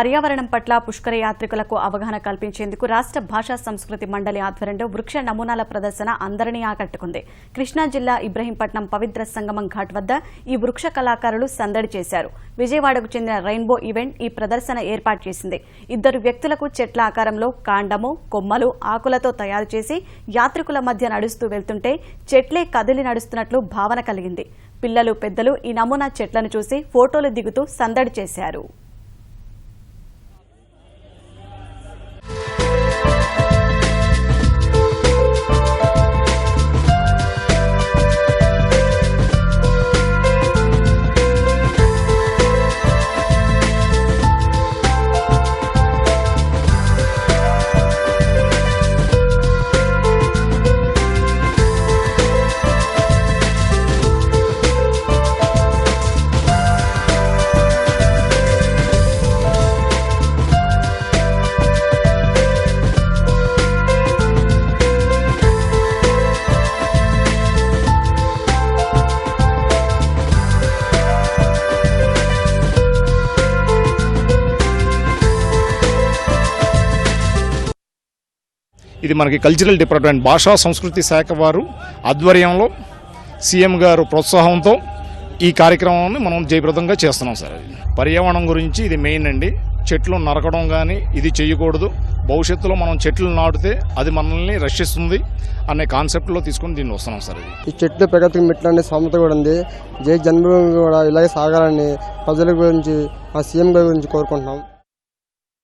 పర్యావరణం పట్ల పుష్కర యాత్రికులకు అవగాహన కల్పించేందుకు రాష్ట్ర భాషా సంస్కృతి మండలి ఆధ్వర్యంలో వృక్ష నమూనాల ప్రదర్శన అందరినీ ఆకట్టుకుంది. కృష్ణా జిల్లా ఇబ్రహీంపట్నం పవిత్ర సంగమం ఘాట్ వద్ద ఈ వృక్ష కళాకారులు సందడి చేశారు. విజయవాడకు చెందిన రెయిన్బో ఈవెంట్ ఈ ప్రదర్శన ఏర్పాటు చేసింది. ఇద్దరు వ్యక్తులకు చెట్ల ఆకారంలో కాండము కొమ్మలు ఆకులతో తయారు చేసి యాత్రికుల మధ్య నడుస్తూ వెళ్తుంటే చెట్లే కదిలి నడుస్తున్నట్లు భావన కలిగింది. పిల్లలు పెద్దలు ఈ నమూనా చెట్లను చూసి ఫోటోలు దిగుతూ సందడి చేశారు. ఇది మనకి కల్చరల్ డిపార్ట్మెంట్ భాషా సంస్కృతి శాఖ వారు ఆధ్వర్యంలో సీఎం గారు ప్రోత్సాహంతో ఈ కార్యక్రమాన్ని మనం జయప్రదంగా చేస్తున్నాం సార్ అది. పర్యావరణం గురించి ఇది మెయిన్ అండి. చెట్లు నరకడం కానీ ఇది చేయకూడదు. భవిష్యత్తులో మనం చెట్లు నాటితే అది మనల్ని రక్షిస్తుంది అనే కాన్సెప్ట్లో తీసుకొని దీన్ని వస్తున్నాం సార్ ఇది. ఈ చెట్లు ప్రగతికి మెట్లు అనే కూడా ఉంది. జై జన్మభూమి కూడా ఇలాగే సాగాలని ప్రజల గురించి మా సీఎం గారి గురించి కోరుకుంటున్నాం.